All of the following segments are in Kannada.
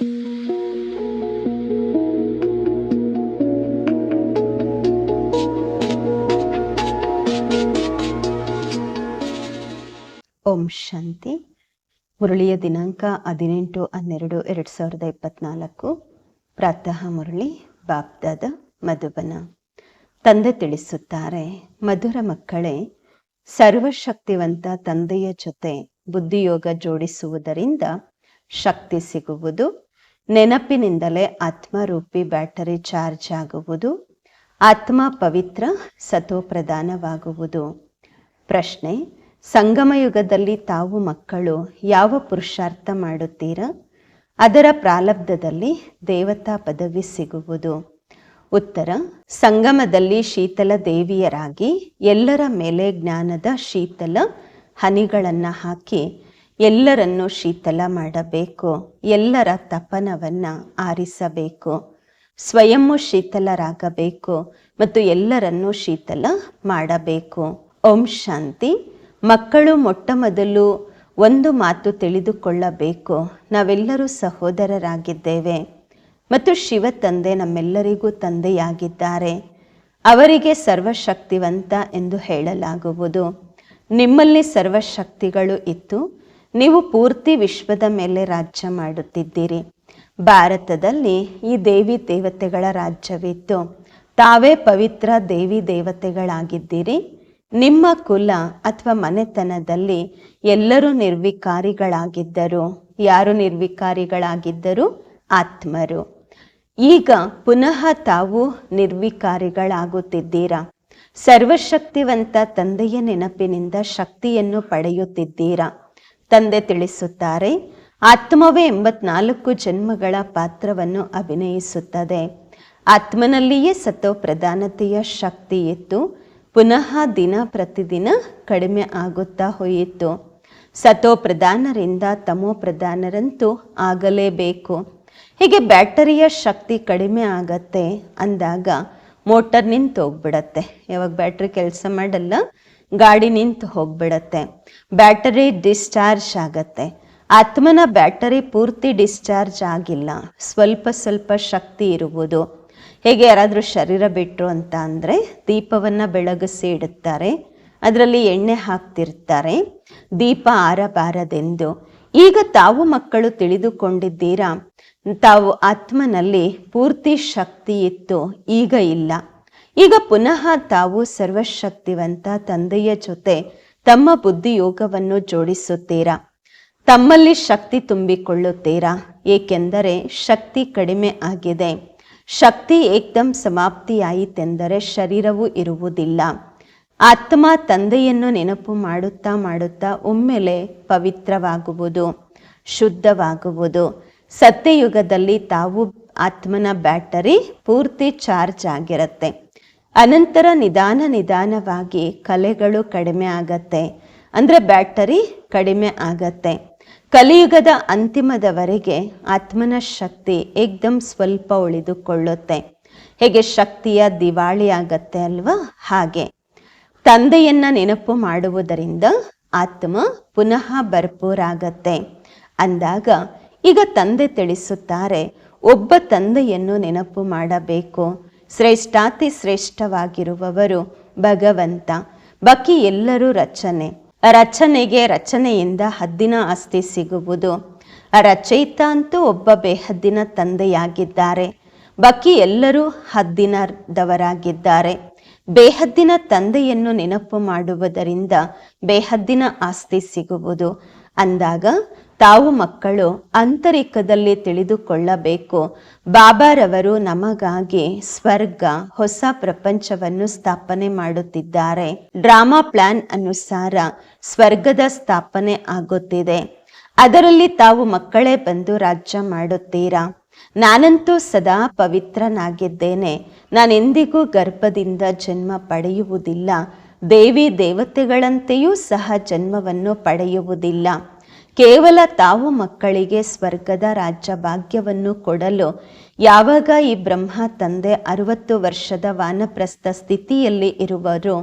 ಓಂ ಶಾಂತಿ. ಮುರಳಿಯ ದಿನಾಂಕ ಹದಿನೆಂಟು, ಹನ್ನೆರಡು, ಎರಡು ಸಾವಿರದ ಇಪ್ಪತ್ನಾಲ್ಕು. ಪ್ರಾತಃ ಮುರಳಿ, ಬಾಪ್ದಾದ ಮಧುಬನ. ತಂದೆ ತಿಳಿಸುತ್ತಾರೆ, ಮಧುರ ಮಕ್ಕಳೇ, ಸರ್ವಶಕ್ತಿವಂತ ತಂದೆಯ ಜೊತೆ ಬುದ್ಧಿಯೋಗ ಜೋಡಿಸುವುದರಿಂದ ಶಕ್ತಿ ಸಿಗುವುದು ನೆನಪಿನಿಂದಲೇ ಆತ್ಮರೂಪಿ ಬ್ಯಾಟರಿ ಚಾರ್ಜ್ ಆಗುವುದು, ಆತ್ಮ ಪವಿತ್ರ ಸತೋಪ್ರಧಾನವಾಗುವುದು ಪ್ರಶ್ನೆ ಸಂಗಮಯುಗದಲ್ಲಿ ತಾವು ಮಕ್ಕಳು ಯಾವ ಪುರುಷಾರ್ಥ ಮಾಡುತ್ತೀರಾ? ಅದರ ಪ್ರಾಲಬ್ಧದಲ್ಲಿ ದೇವತಾ ಪದವಿ ಸಿಗುವುದು. ಉತ್ತರ, ಸಂಗಮದಲ್ಲಿ ಶೀತಲ ದೇವಿಯರಾಗಿ ಎಲ್ಲರ ಮೇಲೆ ಜ್ಞಾನದ ಶೀತಲ ಹನಿಗಳನ್ನು ಹಾಕಿ ಎಲ್ಲರನ್ನು ಶೀತಲ ಮಾಡಬೇಕು. ಎಲ್ಲರ ತಪನವನ್ನ ಆರಿಸಬೇಕು. ಸ್ವಯಂ ಶೀತಲರಾಗಬೇಕು ಮತ್ತು ಎಲ್ಲರನ್ನೂ ಶೀತಲ ಮಾಡಬೇಕು. ಓಂ ಶಾಂತಿ. ಮಕ್ಕಳು ಮೊಟ್ಟ ಮೊದಲು ಒಂದು ಮಾತು ತಿಳಿದುಕೊಳ್ಳಬೇಕು. ನಾವೆಲ್ಲರೂ ಸಹೋದರರಾಗಿದ್ದೇವೆ ಮತ್ತು ಶಿವ ತಂದೆ ನಮ್ಮೆಲ್ಲರಿಗೂ ತಂದೆಯಾಗಿದ್ದಾರೆ. ಅವರಿಗೆ ಸರ್ವಶಕ್ತಿವಂತ ಎಂದು ಹೇಳಲಾಗುವುದು. ನಿಮ್ಮಲ್ಲಿ ಸರ್ವಶಕ್ತಿಗಳು ಇತ್ತು. ನೀವು ಪೂರ್ತಿ ವಿಶ್ವದ ಮೇಲೆ ರಾಜ್ಯ ಮಾಡುತ್ತಿದ್ದೀರಿ. ಭಾರತದಲ್ಲಿ ಈ ದೇವಿ ದೇವತೆಗಳ ರಾಜ್ಯವಿತ್ತು. ತಾವೇ ಪವಿತ್ರ ದೇವಿ ದೇವತೆಗಳಾಗಿದ್ದೀರಿ. ನಿಮ್ಮ ಕುಲ ಅಥವಾ ಮನೆತನದಲ್ಲಿ ಎಲ್ಲರೂ ನಿರ್ವಿಕಾರಿಗಳಾಗಿದ್ದರು. ಯಾರು ನಿರ್ವಿಕಾರಿಗಳಾಗಿದ್ದರು? ಆತ್ಮರು. ಈಗ ಪುನಃ ತಾವು ನಿರ್ವಿಕಾರಿಗಳಾಗುತ್ತಿದ್ದೀರಾ? ಸರ್ವಶಕ್ತಿವಂತ ತಂದೆಯ ನೆನಪಿನಿಂದ ಶಕ್ತಿಯನ್ನು ಪಡೆಯುತ್ತಿದ್ದೀರಾ? ತಂದೆ ತಿಳಿಸುತ್ತಾರೆ. ಆತ್ಮವೇ ಎಂಬತ್ನಾಲ್ಕು ಜನ್ಮಗಳ ಪಾತ್ರವನ್ನು ಅಭಿನಯಿಸುತ್ತದೆ. ಆತ್ಮನಲ್ಲಿಯೇ ಸತೋ ಪ್ರಧಾನತೆಯ ಶಕ್ತಿ ಇತ್ತು. ಪುನಃ ದಿನ ಪ್ರತಿದಿನ ಕಡಿಮೆ ಆಗುತ್ತಾ ಹೋಯಿತು. ಸತೋ ಪ್ರಧಾನರಿಂದ ತಮೋ ಪ್ರಧಾನರಂತೂ ಆಗಲೇಬೇಕು. ಹೀಗೆ ಬ್ಯಾಟರಿಯ ಶಕ್ತಿ ಕಡಿಮೆ ಆಗತ್ತೆ ಅಂದಾಗ ಮೋಟರ್ ನಿಂತೋಗ್ಬಿಡತ್ತೆ. ಯಾವಾಗ ಬ್ಯಾಟ್ರಿ ಕೆಲಸ ಮಾಡಲ್ಲ ಗಾಡಿ ನಿಂತು ಹೋಗ್ಬಿಡತ್ತೆ. ಬ್ಯಾಟರಿ ಡಿಸ್ಚಾರ್ಜ್ ಆಗತ್ತೆ. ಆತ್ಮನ ಬ್ಯಾಟರಿ ಪೂರ್ತಿ ಡಿಸ್ಚಾರ್ಜ್ ಆಗಿಲ್ಲ. ಸ್ವಲ್ಪ ಸ್ವಲ್ಪ ಶಕ್ತಿ ಇರುವುದು. ಹೇಗೆ ಯಾರಾದರೂ ಶರೀರ ಬಿಟ್ಟರು ಅಂತ ಅಂದರೆ ದೀಪವನ್ನು ಬೆಳಗಿಸಿ ಇಡುತ್ತಾರೆ. ಅದರಲ್ಲಿ ಎಣ್ಣೆ ಹಾಕ್ತಿರ್ತಾರೆ. ದೀಪ ಆರಬಾರದೆಂದು. ಈಗ ತಾವು ಮಕ್ಕಳು ತಿಳಿದುಕೊಂಡಿದ್ದೀರಾ? ತಾವು ಆತ್ಮನಲ್ಲಿ ಪೂರ್ತಿ ಶಕ್ತಿ ಇತ್ತು. ಈಗ ಇಲ್ಲ. ಈಗ ಪುನಃ ತಾವು ಸರ್ವಶಕ್ತಿವಂತ ತಂದೆಯ ಜೊತೆ ತಮ್ಮ ಬುದ್ಧಿಯೋಗವನ್ನು ಜೋಡಿಸುತ್ತೀರಾ? ತಮ್ಮಲ್ಲಿ ಶಕ್ತಿ ತುಂಬಿಕೊಳ್ಳುತ್ತೀರಾ? ಏಕೆಂದರೆ ಶಕ್ತಿ ಕಡಿಮೆ ಆಗಿದೆ. ಶಕ್ತಿ ಏಕ್ದಮ್ ಸಮಾಪ್ತಿಯಾಯಿತೆಂದರೆ ಶರೀರವು ಇರುವುದಿಲ್ಲ. ಆತ್ಮ ತಂದೆಯನ್ನು ನೆನಪು ಮಾಡುತ್ತಾ ಮಾಡುತ್ತಾ ಒಮ್ಮೆಲೆ ಪವಿತ್ರವಾಗುವುದು, ಶುದ್ಧವಾಗುವುದು. ಸತ್ಯಯುಗದಲ್ಲಿ ತಾವು ಆತ್ಮನ ಬ್ಯಾಟರಿ ಪೂರ್ತಿ ಚಾರ್ಜ್ ಆಗಿರುತ್ತೆ. ಅನಂತರ ನಿಧಾನ ನಿಧಾನವಾಗಿ ಕಲೆಗಳು ಕಡಿಮೆ ಆಗತ್ತೆ. ಅಂದರೆ ಬ್ಯಾಟರಿ ಕಡಿಮೆ ಆಗತ್ತೆ. ಕಲಿಯುಗದ ಅಂತಿಮದವರೆಗೆ ಆತ್ಮನ ಶಕ್ತಿ ಏಕ್ದಮ್ ಸ್ವಲ್ಪ ಉಳಿದುಕೊಳ್ಳುತ್ತೆ. ಹೇಗೆ ಶಕ್ತಿಯ ದಿವಾಳಿ ಆಗತ್ತೆ ಅಲ್ವಾ? ಹಾಗೆ. ತಂದೆಯನ್ನ ನೆನಪು ಮಾಡುವುದರಿಂದ ಆತ್ಮ ಪುನಃ ಭರ್ಪೂರಾಗತ್ತೆ. ಅಂದಾಗ ಈಗ ತಂದೆ ತಿಳಿಸುತ್ತಾರೆ, ಒಬ್ಬ ತಂದೆಯನ್ನು ನೆನಪು ಮಾಡಬೇಕು. ಶ್ರೇಷ್ಠಾತಿ ಶ್ರೇಷ್ಠವಾಗಿರುವವರು ಭಗವಂತ. ಬಕಿ ಎಲ್ಲರೂ ರಚನೆ. ರಚನೆಗೆ ರಚನೆಯಿಂದ ಹದ್ದಿನ ಆಸ್ತಿ ಸಿಗುವುದು. ರಚಯಿತ ಅಂತೂ ಒಬ್ಬ ಬೇಹದ್ದಿನ ತಂದೆಯಾಗಿದ್ದಾರೆ. ಬಕಿ ಎಲ್ಲರೂ ಹದ್ದಿನದವರಾಗಿದ್ದಾರೆ. ಬೇಹದ್ದಿನ ತಂದೆಯನ್ನು ನೆನಪು ಮಾಡುವುದರಿಂದ ಬೇಹದ್ದಿನ ಆಸ್ತಿ ಸಿಗುವುದು. ಅಂದಾಗ ತಾವು ಮಕ್ಕಳು ಅಂತರಿಕದಲ್ಲಿ ತಿಳಿದುಕೊಳ್ಳಬೇಕು. ಬಾಬಾರವರು ನಮಗಾಗಿ ಸ್ವರ್ಗ, ಹೊಸ ಪ್ರಪಂಚವನ್ನು ಸ್ಥಾಪನೆ ಮಾಡುತ್ತಿದ್ದಾರೆ. ಡ್ರಾಮಾ ಪ್ಲಾನ್ ಅನುಸಾರ ಸ್ವರ್ಗದ ಸ್ಥಾಪನೆ ಆಗುತ್ತಿದೆ. ಅದರಲ್ಲಿ ತಾವು ಮಕ್ಕಳೇ ಬಂದು ರಾಜ್ಯ ಮಾಡುತ್ತೀರಾ? ನಾನಂತೂ ಸದಾ ಪವಿತ್ರನಾಗಿದ್ದೇನೆ. ನಾನೆಂದಿಗೂ ಗರ್ಭದಿಂದ ಜನ್ಮ ಪಡೆಯುವುದಿಲ್ಲ. ದೇವಿ ದೇವತೆಗಳಂತೆಯೂ ಸಹ ಜನ್ಮವನ್ನು ಪಡೆಯುವುದಿಲ್ಲ. ಕೇವಲ ತಾವು ಮಕ್ಕಳಿಗೆ ಸ್ವರ್ಗದ ರಾಜ್ಯ ಭಾಗ್ಯವನ್ನು ಕೊಡಲು ಯಾವಾಗ ಈ ಬ್ರಹ್ಮ ತಂದೆ ಅರವತ್ತು ವರ್ಷದ ವಾನಪ್ರಸ್ಥ ಸ್ಥಿತಿಯಲ್ಲಿ ಇರುವರು,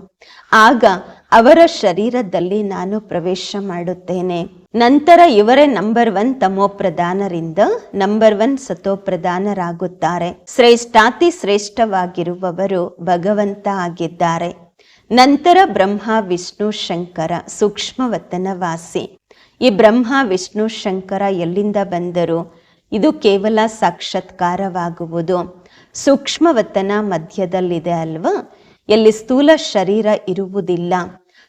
ಆಗ ಅವರ ಶರೀರದಲ್ಲಿ ನಾನು ಪ್ರವೇಶ ಮಾಡುತ್ತೇನೆ. ನಂತರ ಇವರೇ ನಂಬರ್ ಒನ್ ತಮೋ ಪ್ರಧಾನರಿಂದ ನಂಬರ್ ಒನ್ ಸತೋ ಪ್ರಧಾನರಾಗುತ್ತಾರೆ ಶ್ರೇಷ್ಠಾತಿ ಶ್ರೇಷ್ಠವಾಗಿರುವವರು ಭಗವಂತ ಆಗಿದ್ದಾರೆ. ನಂತರ ಬ್ರಹ್ಮ, ವಿಷ್ಣು, ಶಂಕರ ಸೂಕ್ಷ್ಮವತನ ವಾಸಿ ಈ ಬ್ರಹ್ಮ, ವಿಷ್ಣು, ಶಂಕರ ಎಲ್ಲಿಂದ ಬಂದರು? ಇದು ಕೇವಲ ಸಾಕ್ಷಾತ್ಕಾರವಾಗುವುದು. ಸೂಕ್ಷ್ಮವತನ ಮಧ್ಯದಲ್ಲಿದೆ ಅಲ್ವಾ? ಎಲ್ಲಿ ಸ್ಥೂಲ ಶರೀರ ಇರುವುದಿಲ್ಲ.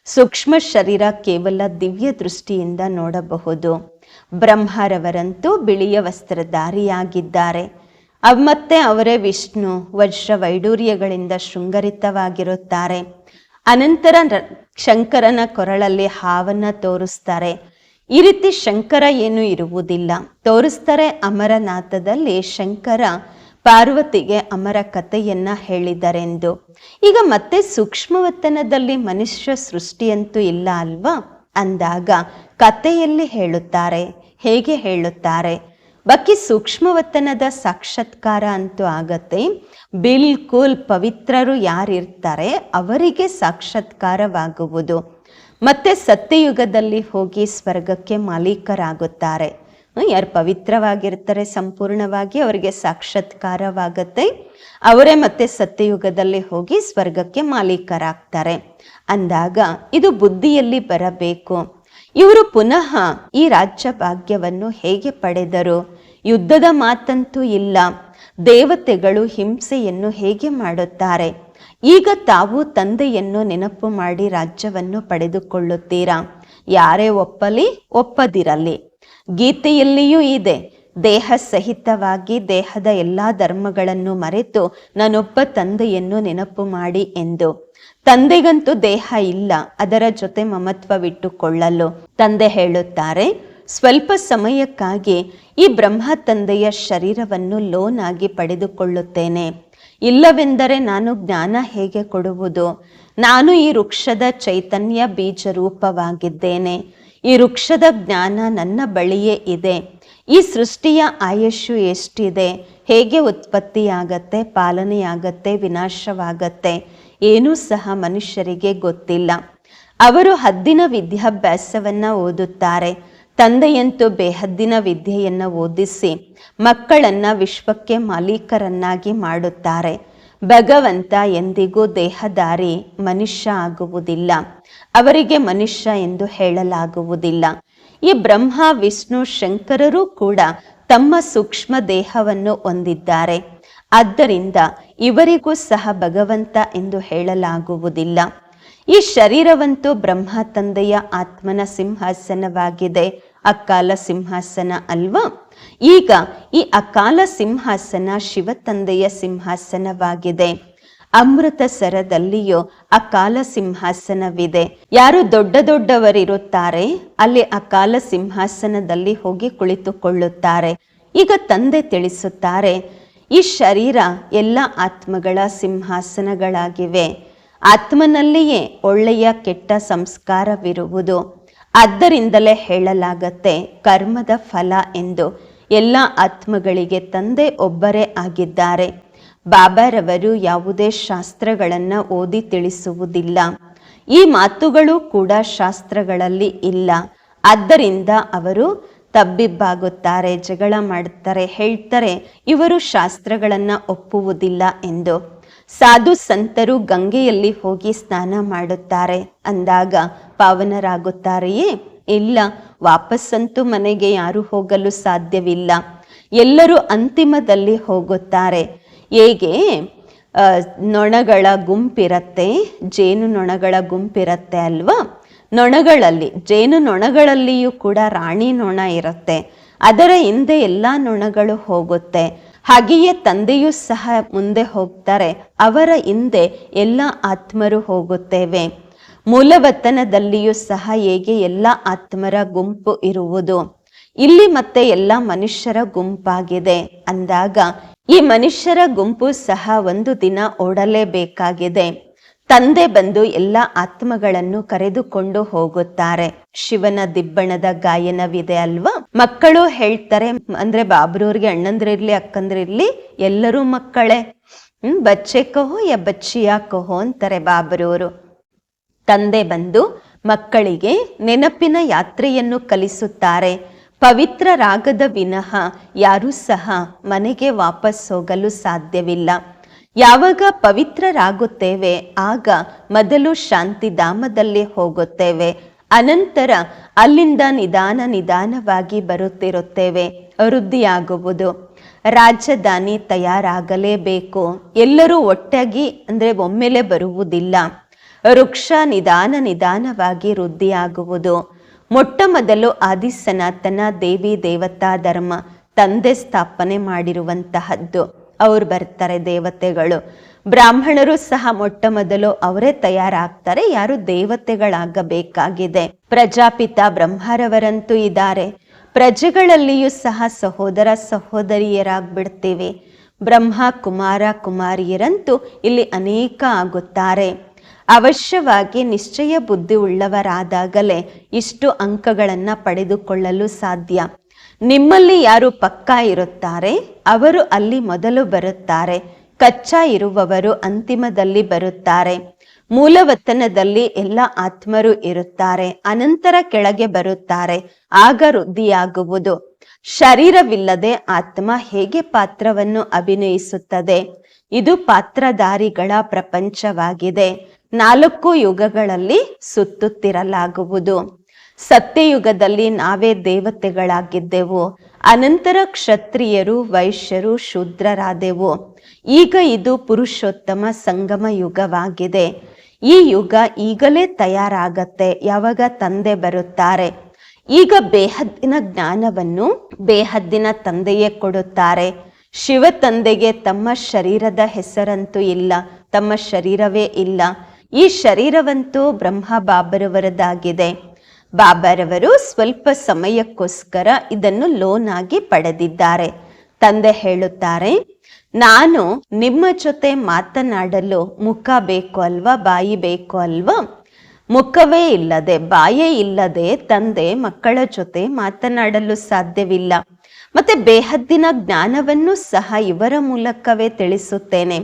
ಸೂಕ್ಷ್ಮ ಶರೀರ ಕೇವಲ ದಿವ್ಯ ದೃಷ್ಟಿಯಿಂದ ನೋಡಬಹುದು. ಬ್ರಹ್ಮರವರಂತೂ ಬಿಳಿಯ ವಸ್ತ್ರಧಾರಿಯಾಗಿದ್ದಾರೆ. ಮತ್ತೆ ಅವರೇ ವಿಷ್ಣು, ವಜ್ರ ವೈಡೂರ್ಯಗಳಿಂದ ಶೃಂಗರಿತವಾಗಿರುತ್ತಾರೆ. ಅನಂತರ ಶಂಕರನ ಕೊರಳಲ್ಲಿ ಹಾವನ್ನ ತೋರಿಸ್ತಾರೆ. ಈ ರೀತಿ ಶಂಕರ ಏನು ಇರುವುದಿಲ್ಲ. ತೋರಿಸ್ತಾರೆ ಅಮರನಾಥದಲ್ಲಿ ಶಂಕರ ಪಾರ್ವತಿಗೆ ಅಮರ ಕಥೆಯನ್ನ ಹೇಳಿದರೆಂದು. ಈಗ ಮತ್ತೆ ಸೂಕ್ಷ್ಮವತನದಲ್ಲಿ ಮನುಷ್ಯ ಸೃಷ್ಟಿಯಂತೂ ಇಲ್ಲ ಅಲ್ವಾ? ಅಂದಾಗ ಕಥೆಯಲ್ಲಿ ಹೇಳುತ್ತಾರೆ, ಹೇಗೆ ಹೇಳುತ್ತಾರೆ? ಬಾಕಿ ಸೂಕ್ಷ್ಮವತನದ ಸಾಕ್ಷಾತ್ಕಾರ ಅಂತೂ ಆಗತ್ತೆ. ಬಿಲ್ಕುಲ್ ಪವಿತ್ರರು ಯಾರಿರ್ತಾರೆ ಅವರಿಗೆ ಸಾಕ್ಷಾತ್ಕಾರವಾಗುವುದು. ಮತ್ತೆ ಸತ್ಯಯುಗದಲ್ಲಿ ಹೋಗಿ ಸ್ವರ್ಗಕ್ಕೆ ಮಾಲೀಕರಾಗುತ್ತಾರೆ. ಯಾರು ಪವಿತ್ರವಾಗಿರ್ತಾರೆ, ಸಂಪೂರ್ಣವಾಗಿ ಅವರಿಗೆ ಸಾಕ್ಷಾತ್ಕಾರವಾಗತ್ತೆ. ಅವರೇ ಮತ್ತೆ ಸತ್ಯಯುಗದಲ್ಲಿ ಹೋಗಿ ಸ್ವರ್ಗಕ್ಕೆ ಮಾಲೀಕರಾಗ್ತಾರೆ. ಅಂದಾಗ ಇದು ಬುದ್ಧಿಯಲ್ಲಿ ಬರಬೇಕು. ಇವರು ಪುನಃ ಈ ರಾಜ್ಯ ಭಾಗ್ಯವನ್ನು ಹೇಗೆ ಪಡೆದರು? ಯುದ್ಧದ ಮಾತಂತೂ ಇಲ್ಲ. ದೇವತೆಗಳು ಹಿಂಸೆಯನ್ನು ಹೇಗೆ ಮಾಡುತ್ತಾರೆ? ಈಗ ತಾವು ತಂದೆಯನ್ನು ನೆನಪು ಮಾಡಿ ರಾಜ್ಯವನ್ನು ಪಡೆದುಕೊಳ್ಳುತ್ತೀರಾ? ಯಾರೇ ಒಪ್ಪಲಿ, ಒಪ್ಪದಿರಲಿ. ಗೀತೆಯಲ್ಲಿಯೂ ಇದೆ, ದೇಹ ಸಹಿತವಾಗಿ ದೇಹದ ಎಲ್ಲಾ ಧರ್ಮಗಳನ್ನು ಮರೆತು ನಾನೊಬ್ಬ ತಂದೆಯನ್ನು ನೆನಪು ಮಾಡಿ ಎಂದು. ತಂದೆಗಂತೂ ದೇಹ ಇಲ್ಲ, ಅದರ ಜೊತೆ ಮಮತ್ವವಿಟ್ಟುಕೊಳ್ಳಲು. ತಂದೆ ಹೇಳುತ್ತಾರೆ, ಸ್ವಲ್ಪ ಸಮಯಕ್ಕಾಗಿ ಈ ಬ್ರಹ್ಮ ತಂದೆಯ ಶರೀರವನ್ನು ಲೋನ್ ಆಗಿ ಪಡೆದುಕೊಳ್ಳುತ್ತೇನೆ. ಇಲ್ಲವೆಂದರೆ ನಾನು ಜ್ಞಾನ ಹೇಗೆ ಕೊಡುವುದು? ನಾನು ಈ ವೃಕ್ಷದ ಚೈತನ್ಯ ಬೀಜ ರೂಪವಾಗಿದ್ದೇನೆ ಈ ವೃಕ್ಷದ ಜ್ಞಾನ ನನ್ನ ಬಳಿಯೇ ಇದೆ. ಈ ಸೃಷ್ಟಿಯ ಆಯಸ್ಸು ಎಷ್ಟಿದೆ? ಹೇಗೆ ಉತ್ಪತ್ತಿಯಾಗತ್ತೆ, ಪಾಲನೆಯಾಗತ್ತೆ, ವಿನಾಶವಾಗತ್ತೆ? ಏನೂ ಸಹ ಮನುಷ್ಯರಿಗೆ ಗೊತ್ತಿಲ್ಲ. ಅವರು ಹದ್ದಿನ ವಿದ್ಯಾಭ್ಯಾಸವನ್ನ ಓದುತ್ತಾರೆ. ತಂದೆಯಂತೂ ಬೇಹದ್ದಿನ ವಿದ್ಯೆಯನ್ನು ಓದಿಸಿ ಮಕ್ಕಳನ್ನ ವಿಶ್ವಕ್ಕೆ ಮಾಲೀಕರನ್ನಾಗಿ ಮಾಡುತ್ತಾರೆ. ಭಗವಂತ ಎಂದಿಗೂ ದೇಹದಾರಿ ಮನುಷ್ಯ ಆಗುವುದಿಲ್ಲ. ಅವರಿಗೆ ಮನುಷ್ಯ ಎಂದು ಹೇಳಲಾಗುವುದಿಲ್ಲ. ಈ ಬ್ರಹ್ಮ, ವಿಷ್ಣು, ಶಂಕರರು ಕೂಡ ತಮ್ಮ ಸೂಕ್ಷ್ಮ ದೇಹವನ್ನು ಹೊಂದಿದ್ದಾರೆ. ಆದ್ದರಿಂದ ಇವರಿಗೂ ಸಹ ಭಗವಂತ ಎಂದು ಹೇಳಲಾಗುವುದಿಲ್ಲ. ಈ ಶರೀರವಂತೂ ಬ್ರಹ್ಮ ತಂದೆಯ ಆತ್ಮನ ಸಿಂಹಾಸನವಾಗಿದೆ. ಅಕಾಲ ಸಿಂಹಾಸನ ಅಲ್ವಾ? ಈಗ ಈ ಅಕಾಲ ಸಿಂಹಾಸನ ಶಿವ ತಂದೆಯ ಸಿಂಹಾಸನವಾಗಿದೆ. ಅಮೃತ ಸರದಲ್ಲಿಯೂ ಅಕಾಲ ಸಿಂಹಾಸನವಿದೆ. ಯಾರು ದೊಡ್ಡ ದೊಡ್ಡವರಿರುತ್ತಾರೆ, ಅಲ್ಲಿ ಅಕಾಲ ಸಿಂಹಾಸನದಲ್ಲಿ ಹೋಗಿ ಕುಳಿತುಕೊಳ್ಳುತ್ತಾರೆ. ಈಗ ತಂದೆ ತಿಳಿಸುತ್ತಾರೆ, ಈ ಶರೀರ ಎಲ್ಲ ಆತ್ಮಗಳ ಸಿಂಹಾಸನಗಳಾಗಿವೆ. ಆತ್ಮನಲ್ಲಿಯೇ ಒಳ್ಳೆಯ ಕೆಟ್ಟ ಸಂಸ್ಕಾರವಿರುವುದು. ಆದ್ದರಿಂದಲೇ ಹೇಳಲಾಗತ್ತೆ ಕರ್ಮದ ಫಲ ಎಂದು. ಎಲ್ಲ ಆತ್ಮಗಳಿಗೆ ತಂದೆ ಒಬ್ಬರೇ ಆಗಿದ್ದಾರೆ. ಬಾಬಾರವರು ಯಾವುದೇ ಶಾಸ್ತ್ರಗಳನ್ನು ಓದಿ ತಿಳಿಸುವುದಿಲ್ಲ. ಈ ಮಾತುಗಳು ಕೂಡ ಶಾಸ್ತ್ರಗಳಲ್ಲಿ ಇಲ್ಲ. ಆದ್ದರಿಂದ ಅವರು ತಬ್ಬಿಬ್ಬಾಗುತ್ತಾರೆ, ಜಗಳ ಮಾಡುತ್ತಾರೆ ಹೇಳ್ತಾರೆ. ಇವರು ಶಾಸ್ತ್ರಗಳನ್ನು ಒಪ್ಪುವುದಿಲ್ಲ ಎಂದು. ಸಾಧು ಸಂತರು ಗಂಗೆಯಲ್ಲಿ ಹೋಗಿ ಸ್ನಾನ ಮಾಡುತ್ತಾರೆ. ಅಂದಾಗ ಪಾವನರಾಗುತ್ತಾರೆಯೇ? ಇಲ್ಲ, ವಾಪಸ್ಸಂತೂ ಮನೆಗೆ ಯಾರು ಹೋಗಲು ಸಾಧ್ಯವಿಲ್ಲ. ಎಲ್ಲರೂ ಅಂತಿಮದಲ್ಲಿ ಹೋಗುತ್ತಾರೆ. ಹೇಗೆ? ನೊಣಗಳ ಗುಂಪಿರತ್ತೆ, ಜೇನು ನೊಣಗಳ ಗುಂಪಿರತ್ತೆ ಅಲ್ವಾ? ನೊಣಗಳಲ್ಲಿ, ಜೇನು ನೊಣಗಳಲ್ಲಿಯೂ ಕೂಡ ರಾಣಿ ನೊಣ ಇರುತ್ತೆ. ಅದರ ಹಿಂದೆ ಎಲ್ಲ ನೊಣಗಳು ಹೋಗುತ್ತೆ. ಹಾಗೆಯೇ ತಂದೆಯೂ ಸಹ ಮುಂದೆ ಹೋಗ್ತಾರೆ. ಅವರ ಹಿಂದೆ ಎಲ್ಲ ಆತ್ಮರು ಹೋಗುತ್ತೇವೆ. ಮೂಲವತನದಲ್ಲಿಯೂ ಸಹ ಹೇಗೆ ಎಲ್ಲ ಆತ್ಮರ ಗುಂಪು ಇರುವುದು. ಇಲ್ಲಿ ಮತ್ತೆ ಎಲ್ಲ ಮನುಷ್ಯರ ಗುಂಪಾಗಿದೆ. ಅಂದಾಗ ಈ ಮನುಷ್ಯರ ಗುಂಪು ಸಹ ಒಂದು ದಿನ ಓಡಲೇಬೇಕಾಗಿದೆ. ತಂದೆ ಬಂದು ಎಲ್ಲ ಆತ್ಮಗಳನ್ನು ಕರೆದುಕೊಂಡು ಹೋಗುತ್ತಾರೆ. ಶಿವನ ದಿಬ್ಬಣದ ಗಾಯನವಿದೆ ಅಲ್ವಾ? ಮಕ್ಕಳು ಹೇಳ್ತಾರೆ, ಅಂದ್ರೆ ಬಾಬ್ರವ್ರಿಗೆ ಅಣ್ಣಂದ್ರಿರ್ಲಿ, ಅಕ್ಕಂದ್ರಿರ್ಲಿ, ಎಲ್ಲರೂ ಮಕ್ಕಳೇ. ಹ್ಮ್, ಬಚ್ಚೆ ಕಹೋ, ಯಾ ಬಚ್ಚಿಯ ಕಹೋ ಅಂತಾರೆ ಬಾಬ್ರವರು ತಂದೆ ಬಂದು ಮಕ್ಕಳಿಗೆ ನೆನಪಿನ ಯಾತ್ರೆಯನ್ನು ಕಲಿಸುತ್ತಾರೆ. ಪವಿತ್ರ ರಾಗದ ವಿನಃ ಯಾರೂ ಸಹ ಮನೆಗೆ ವಾಪಸ್ ಹೋಗಲು ಸಾಧ್ಯವಿಲ್ಲ. ಯಾವಾಗ ಪವಿತ್ರರಾಗುತ್ತೇವೆ, ಆಗ ಮೊದಲು ಶಾಂತಿಧಾಮದಲ್ಲಿ ಹೋಗುತ್ತೇವೆ. ಅನಂತರ ಅಲ್ಲಿಂದ ನಿಧಾನ ನಿಧಾನವಾಗಿ ಬರುತ್ತಿರುತ್ತೇವೆ. ವೃದ್ಧಿಯಾಗುವುದು. ರಾಜಧಾನಿ ತಯಾರಾಗಲೇಬೇಕು. ಎಲ್ಲರೂ ಒಟ್ಟಾಗಿ, ಅಂದರೆ ಒಮ್ಮೆಲೆ ಬರುವುದಿಲ್ಲ. ವೃಕ್ಷ ನಿಧಾನ ನಿಧಾನವಾಗಿ ವೃದ್ಧಿಯಾಗುವುದು. ಮೊಟ್ಟ ಮೊದಲು ಆದಿಸನಾತನ ದೇವಿ ದೇವತಾ ಧರ್ಮ ತಂದೆ ಸ್ಥಾಪನೆ ಮಾಡಿರುವಂತಹದ್ದು. ಅವ್ರು ಬರ್ತಾರೆ ದೇವತೆಗಳು. ಬ್ರಾಹ್ಮಣರು ಸಹ ಮೊಟ್ಟ ಮೊದಲು ಅವರೇ ತಯಾರಾಗ್ತಾರೆ, ಯಾರು ದೇವತೆಗಳಾಗಬೇಕಾಗಿದೆ. ಪ್ರಜಾಪಿತ ಬ್ರಹ್ಮರವರಂತೂ ಇದ್ದಾರೆ. ಪ್ರಜೆಗಳಲ್ಲಿಯೂ ಸಹ ಸಹೋದರ ಸಹೋದರಿಯರಾಗ್ಬಿಡ್ತೀವಿ. ಬ್ರಹ್ಮ, ಕುಮಾರ, ಕುಮಾರಿಯರಂತೂ ಇಲ್ಲಿ ಅನೇಕ ಆಗುತ್ತಾರೆ. ಅವಶ್ಯವಾಗಿ ನಿಶ್ಚಯ ಬುದ್ಧಿ ಉಳ್ಳವರಾದಾಗಲೇ ಇಷ್ಟು ಅಂಕಗಳನ್ನು ಪಡೆದುಕೊಳ್ಳಲು ಸಾಧ್ಯ. ನಿಮ್ಮಲ್ಲಿ ಯಾರು ಪಕ್ಕಾ ಇರುತ್ತಾರೆ, ಅವರು ಅಲ್ಲಿ ಮೊದಲು ಬರುತ್ತಾರೆ. ಕಚ್ಚಾ ಇರುವವರು ಅಂತಿಮದಲ್ಲಿ ಬರುತ್ತಾರೆ. ಮೂಲವತನದಲ್ಲಿ ಎಲ್ಲ ಆತ್ಮರು ಇರುತ್ತಾರೆ, ಅನಂತರ ಕೆಳಗೆ ಬರುತ್ತಾರೆ, ಆಗ ವೃದ್ಧಿಯಾಗುವುದು. ಶರೀರವಿಲ್ಲದೆ ಆತ್ಮ ಹೇಗೆ ಪಾತ್ರವನ್ನು ಅಭಿನಯಿಸುತ್ತದೆ? ಇದು ಪಾತ್ರಧಾರಿಗಳ ಪ್ರಪಂಚವಾಗಿದೆ. ನಾಲ್ಕು ಯುಗಗಳಲ್ಲಿ ಸುತ್ತುತ್ತಿರಲಾಗುವುದು. ಸತ್ಯಯುಗದಲ್ಲಿ ನಾವೇ ದೇವತೆಗಳಾಗಿದ್ದೆವು. ಅನಂತರ ಕ್ಷತ್ರಿಯರು, ವೈಶ್ಯರು, ಶೂದ್ರರಾದೆವು. ಈಗ ಇದು ಪುರುಷೋತ್ತಮ ಸಂಗಮ ಯುಗವಾಗಿದೆ. ಈ ಯುಗ ಈಗಲೇ ತಯಾರಾಗತ್ತೆ. ಯಾವಾಗ ತಂದೆ ಬರುತ್ತಾರೆ? ಈಗ ಬೇಹದ್ದಿನ ಜ್ಞಾನವನ್ನು ಬೇಹದ್ದಿನ ತಂದೆಯೇ ಕೊಡುತ್ತಾರೆ. ಶಿವ ತಂದೆಗೆ ತಮ್ಮ ಶರೀರದ ಹೆಸರಂತೂ ಇಲ್ಲ, ತಮ್ಮ ಶರೀರವೇ ಇಲ್ಲ. ಈ ಶರೀರವಂತೂ ಬ್ರಹ್ಮ ಬಾಬರವರದಾಗಿದೆ ಬಾಬರವರು ಸ್ವಲ್ಪ ಸಮಯಕ್ಕೋಸ್ಕರ ಇದನ್ನು ಲೋನ್ ಆಗಿ ಪಡೆದಿದ್ದಾರೆ. ತಂದೆ ಹೇಳುತ್ತಾರೆ, ನಾನು ನಿಮ್ಮ ಜೊತೆ ಮಾತನಾಡಲು ಮುಖ ಬೇಕು ಅಲ್ವಾ, ಬಾಯಿ ಬೇಕು ಅಲ್ವಾ? ಮುಖವೇ ಇಲ್ಲದೆ, ಬಾಯೇ ಇಲ್ಲದೆ ತಂದೆ ಮಕ್ಕಳ ಜೊತೆ ಮಾತನಾಡಲು ಸಾಧ್ಯವಿಲ್ಲ. ಮತ್ತೆ ಬೇಹದ್ದಿನ ಜ್ಞಾನವನ್ನು ಸಹ ಇವರ ಮೂಲಕವೇ ತಿಳಿಸುತ್ತೇನೆ.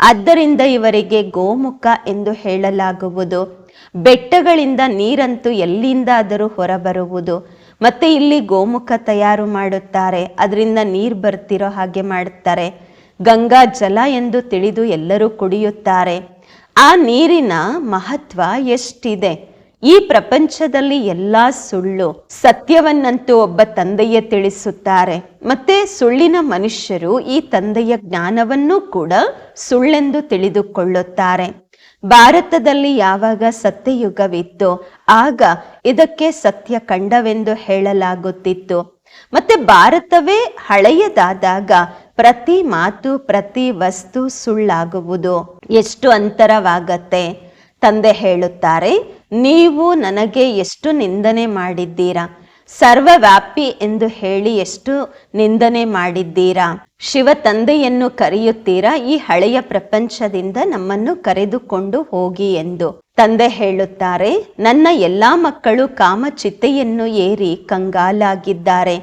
ಆದ್ದರಿಂದ ಇವರಿಗೆ ಗೋಮುಖ ಎಂದು ಹೇಳಲಾಗುವುದು. ಬೆಟ್ಟಗಳಿಂದ ನೀರಂತೂ ಎಲ್ಲಿಂದಾದರೂ ಹೊರಬರುವುದು. ಮತ್ತೆ ಇಲ್ಲಿ ಗೋಮುಖ ತಯಾರು ಮಾಡುತ್ತಾರೆ. ಅದರಿಂದ ನೀರು ಬರ್ತಿರೋ ಹಾಗೆ ಮಾಡುತ್ತಾರೆ. ಗಂಗಾ ಜಲ ಎಂದು ತಿಳಿದು ಎಲ್ಲರೂ ಕುಡಿಯುತ್ತಾರೆ. ಆ ನೀರಿನ ಮಹತ್ವ ಎಷ್ಟಿದೆ? ಈ ಪ್ರಪಂಚದಲ್ಲಿ ಎಲ್ಲಾ ಸುಳ್ಳು ಸತ್ಯವನ್ನಂತೂ ಒಬ್ಬ ತಂದೆಯೇ ತಿಳಿಸುತ್ತಾರೆ. ಮತ್ತೆ ಸುಳ್ಳಿನ ಮನುಷ್ಯರು ಈ ತಂದೆಯ ಜ್ಞಾನವನ್ನು ಕೂಡ ಸುಳ್ಳೆಂದು ತಿಳಿದುಕೊಳ್ಳುತ್ತಾರೆ. ಭಾರತದಲ್ಲಿ ಯಾವಾಗ ಸತ್ಯಯುಗವಿತ್ತು ಆಗ ಇದಕ್ಕೆ ಸತ್ಯ ಕಂಡವೆಂದು ಹೇಳಲಾಗುತ್ತಿತ್ತು. ಮತ್ತೆ ಭಾರತವೇ ಹಳೆಯದಾದಾಗ ಪ್ರತಿ ಮಾತು, ಪ್ರತಿ ವಸ್ತು ಸುಳ್ಳಾಗುವುದು. ಎಷ್ಟು ಅಂತರವಾಗತ್ತೆ? ತಂದೆ ಹೇಳುತ್ತಾರೆ ನೀವು ನನಗೆ ಎಷ್ಟು ನಿಂದನೆ ಮಾಡಿದ್ದೀರಾ? ಸರ್ವವ್ಯಾಪಿ ಎಂದು ಹೇಳಿ ಎಷ್ಟು ನಿಂದನೆ ಮಾಡಿದ್ದೀರಾ? ಶಿವ ತಂದೆಯನ್ನು ಕರೆಯುತ್ತೀರಾ? ಈ ಹಳೆಯ ಪ್ರಪಂಚದಿಂದ ನಮ್ಮನ್ನು ಕರೆದುಕೊಂಡು ಹೋಗಿ ಎಂದು ತಂದೆ ಹೇಳುತ್ತಾರೆ. ನನ್ನ ಎಲ್ಲಾ ಮಕ್ಕಳು ಕಾಮಚಿತೆಯನ್ನು ಏರಿ ಕಂಗಾಲಾಗಿದ್ದಾರೆ.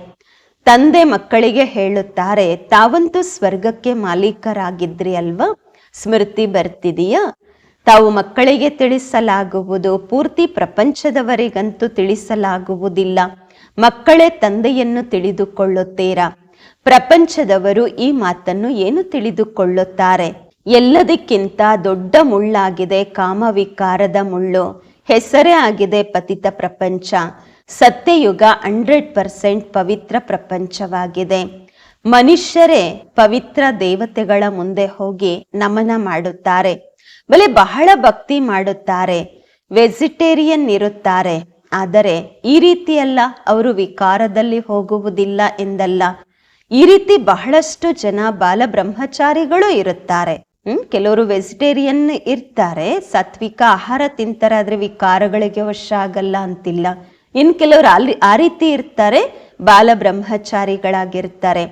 ತಂದೆ ಮಕ್ಕಳಿಗೆ ಹೇಳುತ್ತಾರೆ, ತಾವಂತೂ ಸ್ವರ್ಗಕ್ಕೆ ಮಾಲೀಕರಾಗಿದ್ರಿ ಅಲ್ವಾ? ಸ್ಮೃತಿ ಬರ್ತಿದೆಯಾ? ತಾವು ಮಕ್ಕಳಿಗೆ ತಿಳಿಸಲಾಗುವುದು, ಪೂರ್ತಿ ಪ್ರಪಂಚದವರಿಗಂತೂ ತಿಳಿಸಲಾಗುವುದಿಲ್ಲ. ಮಕ್ಕಳೇ ತಂದೆಯನ್ನು ತಿಳಿದುಕೊಳ್ಳುತ್ತೀರಾ? ಪ್ರಪಂಚದವರು ಈ ಮಾತನ್ನು ಏನು ತಿಳಿದುಕೊಳ್ಳುತ್ತಾರೆ? ಎಲ್ಲದಕ್ಕಿಂತ ದೊಡ್ಡ ಮುಳ್ಳಾಗಿದೆ ಕಾಮವಿಕಾರದ ಮುಳ್ಳು. ಹೆಸರೇ ಆಗಿದೆ ಪತಿತ ಪ್ರಪಂಚ. ಸತ್ಯಯುಗ ಹಂಡ್ರೆಡ್ ಪರ್ಸೆಂಟ್ ಪವಿತ್ರ ಪ್ರಪಂಚವಾಗಿದೆ. ಮನುಷ್ಯರೇ ಪವಿತ್ರ ದೇವತೆಗಳ ಮುಂದೆ ಹೋಗಿ ನಮನ ಮಾಡುತ್ತಾರೆ. ಬಲೆ ಬಹಳ ಭಕ್ತಿ ಮಾಡುತ್ತಾರೆ, ವೆಜಿಟೇರಿಯನ್ ಇರುತ್ತಾರೆ. ಆದರೆ ಈ ರೀತಿಯಲ್ಲ ಅವರು ವಿಕಾರದಲ್ಲಿ ಹೋಗುವುದಿಲ್ಲ ಎಂದಲ್ಲ. ಈ ರೀತಿ ಬಹಳಷ್ಟು ಜನ ಬಾಲ ಬ್ರಹ್ಮಚಾರಿಗಳು ಇರುತ್ತಾರೆ. ಹ್ಮ್, ಕೆಲವರು ವೆಜಿಟೇರಿಯನ್ ಇರ್ತಾರೆ, ಸಾತ್ವಿಕ ಆಹಾರ ತಿಂತಾರೆ, ಆದ್ರೆ ವಿಕಾರಗಳಿಗೆ ವಶ ಆಗಲ್ಲ ಅಂತಿಲ್ಲ. ಇನ್ ಕೆಲವರು ಅಲ್ಲಿ ಆ ರೀತಿ ಇರ್ತಾರೆ, ಬಾಲ ಬ್ರಹ್ಮಚಾರಿಗಳಾಗಿರ್ತಾರೆ.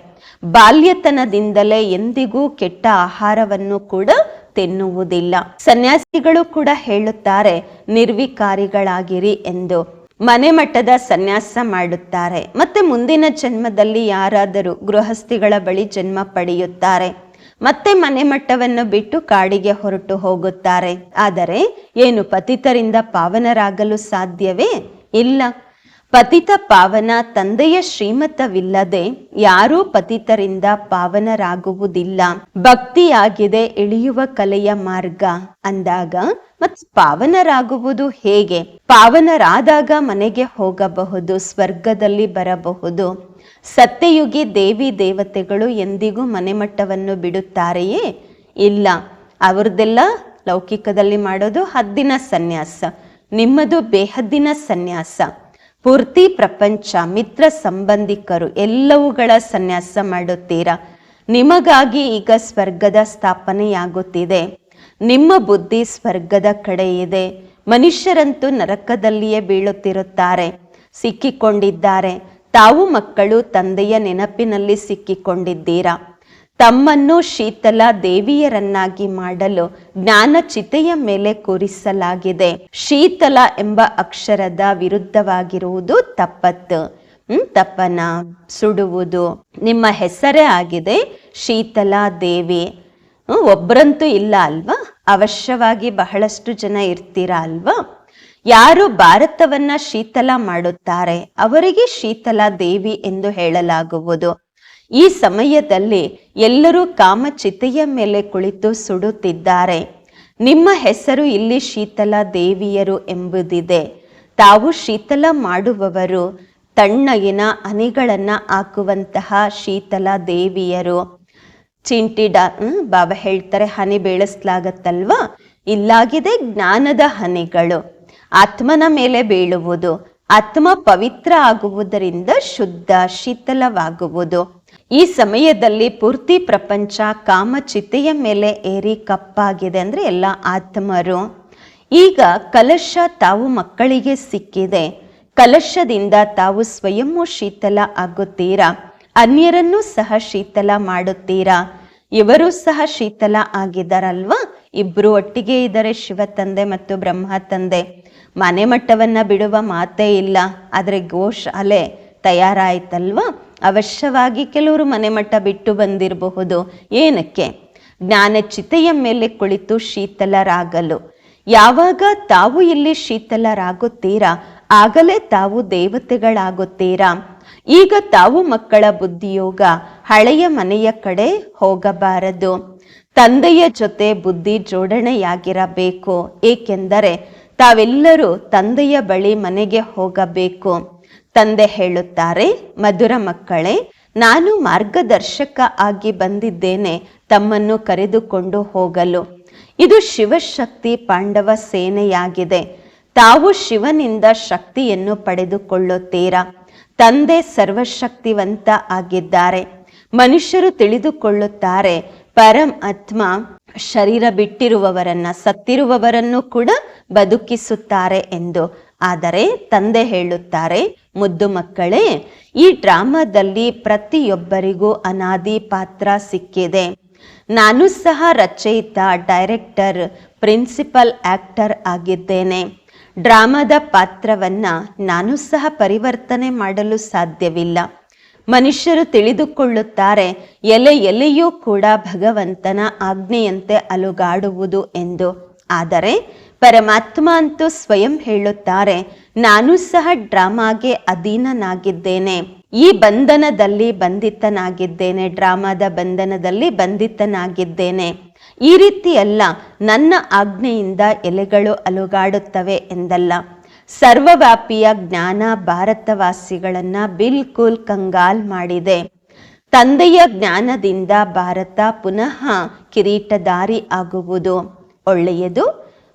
ಬಾಲ್ಯತನದಿಂದಲೇ ಎಂದಿಗೂ ಕೆಟ್ಟ ಆಹಾರವನ್ನು ಕೂಡ ತಿನ್ನುವುದಿಲ್ಲ. ಸನ್ಯಾಸಿಗಳು ಕೂಡ ಹೇಳುತ್ತಾರೆ, ನಿರ್ವಿಕಾರಿಗಳಾಗಿರಿ ಎಂದು. ಮನೆ ಮಟ್ಟದ ಸನ್ಯಾಸ ಮಾಡುತ್ತಾರೆ. ಮತ್ತೆ ಮುಂದಿನ ಜನ್ಮದಲ್ಲಿ ಯಾರಾದರೂ ಗೃಹಸ್ಥಿಗಳ ಬಳಿ ಜನ್ಮ ಪಡೆಯುತ್ತಾರೆ. ಮತ್ತೆ ಮನೆ ಮಟ್ಟವನ್ನು ಬಿಟ್ಟು ಕಾಡಿಗೆ ಹೊರಟು ಹೋಗುತ್ತಾರೆ. ಆದರೆ, ಏನು ಪತಿತರಿಂದ ಪಾವನರಾಗಲು ಸಾಧ್ಯವೇ? ಇಲ್ಲ. ಪತಿತ ಪಾವನ ತಂದೆಯ ಶ್ರೀಮತವಿಲ್ಲದೆ ಯಾರೂ ಪತಿತರಿಂದ ಪಾವನರಾಗುವುದಿಲ್ಲ. ಭಕ್ತಿಯಾಗಿದೆ ಇಳಿಯುವ ಕಲೆಯ ಮಾರ್ಗ. ಅಂದಾಗ, ಮತ್ ಪಾವನರಾಗುವುದು ಹೇಗೆ? ಪಾವನರಾದಾಗ ಮನೆಗೆ ಹೋಗಬಹುದು, ಸ್ವರ್ಗದಲ್ಲಿ ಬರಬಹುದು. ಸತ್ಯಯುಗಿ ದೇವಿ ದೇವತೆಗಳು ಎಂದಿಗೂ ಮನೆಮಟ್ಟವನ್ನು ಬಿಡುತ್ತಾರೆಯೇ? ಇಲ್ಲ. ಅವ್ರದ್ದೆಲ್ಲ ಲೌಕಿಕದಲ್ಲಿ ಮಾಡೋದು ಹದ್ದಿನ ಸನ್ಯಾಸ. ನಿಮ್ಮದು ಬೇಹದ್ದಿನ ಸನ್ಯಾಸ. ಪೂರ್ತಿ ಪ್ರಪಂಚ, ಮಿತ್ರ ಸಂಬಂಧಿಕರು ಎಲ್ಲವುಗಳ ಸನ್ಯಾಸ ಮಾಡುತ್ತೀರಾ? ನಿಮಗಾಗಿ ಈಗ ಸ್ವರ್ಗದ ಸ್ಥಾಪನೆಯಾಗುತ್ತಿದೆ. ನಿಮ್ಮ ಬುದ್ಧಿ ಸ್ವರ್ಗದ ಕಡೆ ಇದೆ ಮನುಷ್ಯರಂತೂ ನರಕದಲ್ಲಿಯೇ ಬೀಳುತ್ತಿರುತ್ತಾರೆ. ಸಿಕ್ಕಿಕೊಂಡಿದ್ದಾರೆ. ತಾವು ಮಕ್ಕಳು, ತಂದೆಯ ನೆನಪಿನಲ್ಲಿ ಸಿಕ್ಕಿಕೊಂಡಿದ್ದೀರಾ? ತಮ್ಮನ್ನು ಶೀತಲ ದೇವಿಯರನ್ನಾಗಿ ಮಾಡಲು ಜ್ಞಾನ ಚಿತೆಯ ಮೇಲೆ ಕೂರಿಸಲಾಗಿದೆ. ಶೀತಲ ಎಂಬ ಅಕ್ಷರದ ವಿರುದ್ಧವಾಗಿರುವುದು ತಪ್ಪತ್ತು. ತಪ್ಪನ? ಸುಡುವುದು. ನಿಮ್ಮ ಹೆಸರೇ ಆಗಿದೆ? ಶೀತಲ ದೇವಿ. ಒಬ್ಬರಂತೂ ಇಲ್ಲ ಅಲ್ವಾ? ಅವಶ್ಯವಾಗಿ ಬಹಳಷ್ಟು ಜನ ಇರ್ತೀರಾ ಅಲ್ವಾ? ಯಾರು ಭಾರತವನ್ನ ಶೀತಲ ಮಾಡುತ್ತಾರೆ? ಅವರಿಗೆ ಶೀತಲ ದೇವಿ ಎಂದು ಹೇಳಲಾಗುವುದು. ಈ ಸಮಯದಲ್ಲಿ ಎಲ್ಲರೂ ಕಾಮಚಿತೆಯ ಮೇಲೆ ಕುಳಿತು ಸುಡುತ್ತಿದ್ದಾರೆ. ನಿಮ್ಮ ಹೆಸರು ಇಲ್ಲಿ ಶೀತಲ ದೇವಿಯರು ಎಂಬುದಿದೆ. ತಾವು ಶೀತಲ ಮಾಡುವವರು, ತಣ್ಣಗಿನ ಅನಿಗಳನ್ನು ಹಾಕುವಂತಹ ಶೀತಲ ದೇವಿಯರು. ಚಿಂಟಿ ಡಾ ಬಾಬಾ ಹೇಳ್ತಾರೆ, ಹನಿ ಬೀಳಿಸ್ಲಾಗತ್ತಲ್ವಾ? ಇಲ್ಲಾಗಿದೆ ಜ್ಞಾನದ ಹನಿಗಳು. ಆತ್ಮನ ಮೇಲೆ ಬೀಳುವುದು, ಆತ್ಮ ಪವಿತ್ರ ಆಗುವುದರಿಂದ ಶುದ್ಧ, ಶೀತಲವಾಗುವುದು. ಈ ಸಮಯದಲ್ಲಿ ಪೂರ್ತಿ ಪ್ರಪಂಚ ಕಾಮಚಿತೆಯ ಮೇಲೆ ಏರಿ ಕಪ್ಪಾಗಿದೆ ಅಂದರೆ ಎಲ್ಲ ಆತ್ಮರು. ಈಗ ಕಲಶ ತಾವು ಮಕ್ಕಳಿಗೆ ಸಿಕ್ಕಿದೆ. ಕಲಶದಿಂದ ತಾವು ಸ್ವಯಂ ಶೀತಲ ಆಗುತ್ತೀರಾ? ಅನ್ಯರನ್ನೂ ಸಹ ಶೀತಲ ಮಾಡುತ್ತೀರಾ? ಇವರು ಸಹ ಶೀತಲ ಆಗಿದ್ದಾರಲ್ವಾ? ಇಬ್ರು ಒಟ್ಟಿಗೆ ಇದ್ದಾರೆ ಶಿವ ತಂದೆ ಮತ್ತು ಬ್ರಹ್ಮ ತಂದೆ. ಮನೆ ಮಟ್ಟವನ್ನ ಬಿಡುವ ಮಾತೇ ಇಲ್ಲ. ಆದರೆ ಗೋಶಾಲೆ ತಯಾರಾಯ್ತಲ್ವಾ? ಅವಶ್ಯವಾಗಿ ಕೆಲವರು ಮನೆ ಮಟ್ಟ ಬಿಟ್ಟು ಬಂದಿರಬಹುದು. ಏನಕ್ಕೆ? ಜ್ಞಾನಚಿತೆಯ ಮೇಲೆ ಕುಳಿತು ಶೀತಲರಾಗಲು. ಯಾವಾಗ ತಾವು ಇಲ್ಲಿ ಶೀತಲರಾಗುತ್ತೀರಾ? ಆಗಲೇ ತಾವು ದೇವತೆಗಳಾಗುತ್ತೀರಾ? ಈಗ ತಾವು ಮಕ್ಕಳ ಬುದ್ಧಿಯೋಗ, ಹಳೆಯ ಮನೆಯ ಕಡೆ ಹೋಗಬಾರದು. ತಂದೆಯ ಜೊತೆ ಬುದ್ಧಿ ಜೋಡಣೆಯಾಗಿರಬೇಕು. ಏಕೆಂದರೆ ತಾವೆಲ್ಲರೂ ತಂದೆಯ ಬಳಿ ಮನೆಗೆ ಹೋಗಬೇಕು. ತಂದೆ ಹೇಳುತ್ತಾರೆ, ಮಧುರ ಮಕ್ಕಳೇ, ನಾನು ಮಾರ್ಗದರ್ಶಕ ಆಗಿ ಬಂದಿದ್ದೇನೆ, ತಮ್ಮನ್ನು ಕರೆದುಕೊಂಡು ಹೋಗಲು. ಇದು ಶಿವಶಕ್ತಿ ಪಾಂಡವ ಸೇನೆಯಾಗಿದೆ. ತಾವು ಶಿವನಿಂದ ಶಕ್ತಿಯನ್ನು ಪಡೆದುಕೊಳ್ಳುತ್ತೀರಾ? ತಂದೆ ಸರ್ವಶಕ್ತಿವಂತ ಆಗಿದ್ದಾರೆ. ಮನುಷ್ಯರು ತಿಳಿದುಕೊಳ್ಳುತ್ತಾರೆ, ಪರಂ ಪರಮಾತ್ಮ ಶರೀರ ಬಿಟ್ಟಿರುವವರನ್ನ ಸತ್ತಿರುವವರನ್ನು ಕೂಡ ಬದುಕಿಸುತ್ತಾರೆ ಎಂದು. ಆದರೆ ತಂದೆ ಹೇಳುತ್ತಾರೆ, ಮುದ್ದು ಮಕ್ಕಳೇ, ಈ ಡ್ರಾಮಾದಲ್ಲಿ ಪ್ರತಿಯೊಬ್ಬರಿಗೂ ಅನಾದಿ ಪಾತ್ರ ಸಿಕ್ಕಿದೆ. ನಾನು ಸಹ ರಚಯಿತ ಡೈರೆಕ್ಟರ್, ಪ್ರಿನ್ಸಿಪಲ್ ಆಕ್ಟರ್ ಆಗಿದ್ದೇನೆ. ಡ್ರಾಮಾದ ಪಾತ್ರವನ್ನ ನಾನು ಸಹ ಪರಿವರ್ತನೆ ಮಾಡಲು ಸಾಧ್ಯವಿಲ್ಲ. ಮನುಷ್ಯರು ತಿಳಿದುಕೊಳ್ಳುತ್ತಾರೆ, ಎಲೆ ಎಲೆಯೂ ಕೂಡ ಭಗವಂತನ ಆಜ್ಞೆಯಂತೆ ಅಲುಗಾಡುವುದು ಎಂದು. ಆದರೆ ಪರಮಾತ್ಮ ಅಂತೂ ಸ್ವಯಂ ಹೇಳುತ್ತಾರೆ. ನಾನು ಸಹ ಡ್ರಾಮಾಗೆ ಅಧೀನನಾಗಿದ್ದೇನೆ. ಈ ಬಂಧನದಲ್ಲಿ ಬಂಧಿತನಾಗಿದ್ದೇನೆ, ಡ್ರಾಮಾದ ಬಂಧನದಲ್ಲಿ ಬಂಧಿತನಾಗಿದ್ದೇನೆ. ಈ ರೀತಿಯಲ್ಲ ನನ್ನ ಆಜ್ಞೆಯಿಂದ ಎಲೆಗಳು ಅಲುಗಾಡುತ್ತವೆ ಎಂದಲ್ಲ. ಸರ್ವವ್ಯಾಪಿಯ ಜ್ಞಾನ ಭಾರತವಾಸಿಗಳನ್ನ ಬಿಲ್ಕುಲ್ ಕಂಗಾಲ್ ಮಾಡಿದೆ. ತಂದೆಯ ಜ್ಞಾನದಿಂದ ಭಾರತ ಪುನಃ ಕಿರೀಟದಾರಿ ಆಗುವುದು. ಒಳ್ಳೆಯದು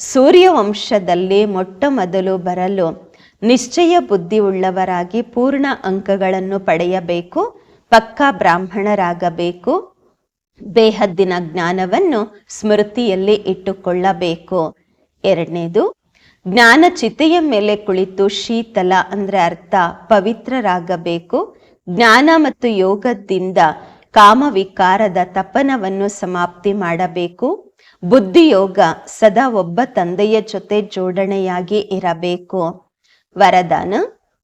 ಸೂರ್ಯವಂಶದಲ್ಲಿ ಮೊಟ್ಟ ಮೊದಲು ಬರಲು ನಿಶ್ಚಯ ಬುದ್ಧಿ ಉಳ್ಳವರಾಗಿ ಪೂರ್ಣ ಅಂಕಗಳನ್ನು ಪಡೆಯಬೇಕು, ಪಕ್ಕಾ ಬ್ರಾಹ್ಮಣರಾಗಬೇಕು, ಬೇಹದ್ದಿನ ಜ್ಞಾನವನ್ನು ಸ್ಮೃತಿಯಲ್ಲಿ ಇಟ್ಟುಕೊಳ್ಳಬೇಕು. ಎರಡನೇದು, ಜ್ಞಾನ ಚಿತೆಯ ಮೇಲೆ ಕುಳಿತು ಶೀತಲ ಅಂದ್ರೆ ಅರ್ಥ ಪವಿತ್ರರಾಗಬೇಕು. ಜ್ಞಾನ ಮತ್ತು ಯೋಗದಿಂದ ಕಾಮವಿಕಾರದ ತಪನವನ್ನು ಸಮಾಪ್ತಿ ಮಾಡಬೇಕು. ಬುದ್ಧಿಯೋಗ ಸದಾ ಒಬ್ಬ ತಂದೆಯ ಜೊತೆ ಜೋಡಣೆಯಾಗಿ ಇರಬೇಕು. ವರದಾನ,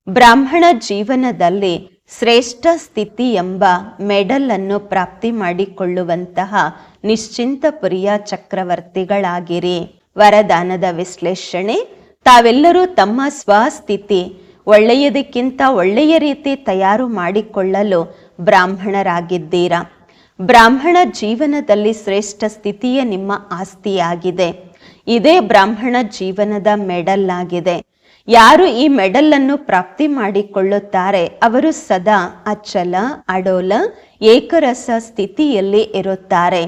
ಬ್ರಾಹ್ಮಣ ಜೀವನದಲ್ಲಿ ಶ್ರೇಷ್ಠ ಸ್ಥಿತಿ ಎಂಬ ಮೆಡಲ್ ಅನ್ನು ಪ್ರಾಪ್ತಿ ಮಾಡಿಕೊಳ್ಳುವಂತಹ ನಿಶ್ಚಿಂತ ಪುರಿಯ ಚಕ್ರವರ್ತಿಗಳಾಗಿರಿ. ವರದಾನದ ವಿಶ್ಲೇಷಣೆ, ತಾವೆಲ್ಲರೂ ತಮ್ಮ ಸ್ವಸ್ಥಿತಿ, ಒಳ್ಳೆಯದಕ್ಕಿಂತ ಒಳ್ಳೆಯ ರೀತಿ ತಯಾರು ಮಾಡಿಕೊಳ್ಳಲು ಬ್ರಾಹ್ಮಣರಾಗಿದ್ದೀರಾ? ಬ್ರಾಹ್ಮಣ ಜೀವನದಲ್ಲಿ ಶ್ರೇಷ್ಠ ಸ್ಥಿತಿಯ ನಿಮ್ಮ ಆಸ್ತಿಯಾಗಿದೆ. ಇದೇ ಬ್ರಾಹ್ಮಣ ಜೀವನದ ಮೆಡಲ್ ಆಗಿದೆ ಯಾರು ಈ ಮೆಡಲ್ ಅನ್ನು ಪ್ರಾಪ್ತಿ ಮಾಡಿಕೊಳ್ಳುತ್ತಾರೆ, ಅವರು ಸದಾ ಅಚಲ, ಅಡೋಲ, ಏಕರಸ ಸ್ಥಿತಿಯಲ್ಲಿ ಇರುತ್ತಾರೆ.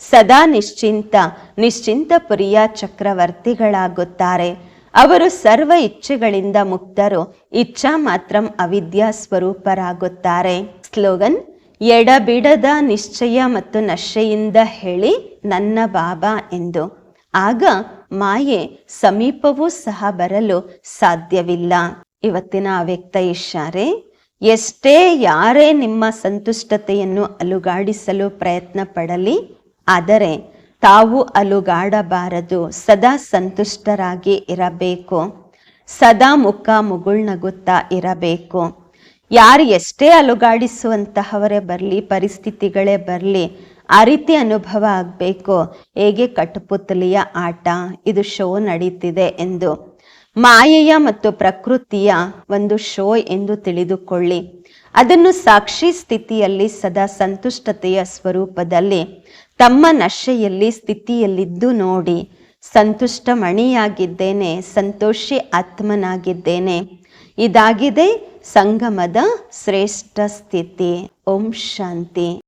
ಸದಾ ನಿಶ್ಚಿಂತ ನಿಶ್ಚಿಂತ ಪುರಿಯ ಚಕ್ರವರ್ತಿಗಳಾಗುತ್ತಾರೆ. ಅವರು ಸರ್ವ ಇಚ್ಛೆಗಳಿಂದ ಮುಕ್ತರು ಇಚ್ಛಾ ಮಾತ್ರಂ ಅವಿದ್ಯಾ ಸ್ವರೂಪರಾಗುತ್ತಾರೆ. ಸ್ಲೋಗನ್ ಎಡಬಿಡದ ನಿಶ್ಚಯ ಮತ್ತು ನಶೆಯಿಂದ ಹೇಳಿ ನನ್ನ ಬಾಬಾ ಎಂದು. ಆಗ ಮಾಯೆ ಸಮೀಪವೂ ಸಹ ಬರಲು ಸಾಧ್ಯವಿಲ್ಲ. ಇವತ್ತಿನ ಅವ್ಯಕ್ತ ಇಶಾರೆ ಎಷ್ಟೇ ಯಾರೇ ನಿಮ್ಮ ಸಂತುಷ್ಟತೆಯನ್ನು ಅಲುಗಾಡಿಸಲು ಪ್ರಯತ್ನ ಪಡಲಿ, ಆದರೆ ತಾವು ಅಲುಗಾಡಬಾರದು, ಸದಾ ಸಂತುಷ್ಟರಾಗಿ ಇರಬೇಕು, ಸದಾ ಮುಖ ಮುಗುಳ್ನಗುತ್ತಾ ಇರಬೇಕು. ಯಾರು ಎಷ್ಟೇ ಅಲುಗಾಡಿಸುವಂತಹವರೇ ಬರಲಿ, ಪರಿಸ್ಥಿತಿಗಳೇ ಬರಲಿ, ಆ ರೀತಿ ಅನುಭವ ಆಗಬೇಕು. ಹೇಗೆ ಕಟ್ಟುಪುತ್ತಲಿಯ ಆಟ, ಇದು ಶೋ ನಡೀತಿದೆ ಎಂದು. ಮಾಯೆಯ ಮತ್ತು ಪ್ರಕೃತಿಯ ಒಂದು ಶೋ ಎಂದು ತಿಳಿದುಕೊಳ್ಳಿ. ಅದನ್ನು ಸಾಕ್ಷಿ ಸ್ಥಿತಿಯಲ್ಲಿ, ಸದಾ ಸಂತುಷ್ಟತೆಯ ಸ್ವರೂಪದಲ್ಲಿ, ತಮ್ಮ ನಶೆಯಲ್ಲಿ ಸ್ಥಿತಿಯಲ್ಲಿದ್ದು ನೋಡಿ. ಸಂತುಷ್ಟ ಮಣಿಯಾಗಿದ್ದೇನೆ ಸಂತೋಷಿ ಆತ್ಮನಾಗಿದ್ದೇನೆ. ಇದಾಗಿದೆ ಸಂಗಮದ ಶ್ರೇಷ್ಠ ಸ್ಥಿತಿ ಓಂ ಶಾಂತಿ.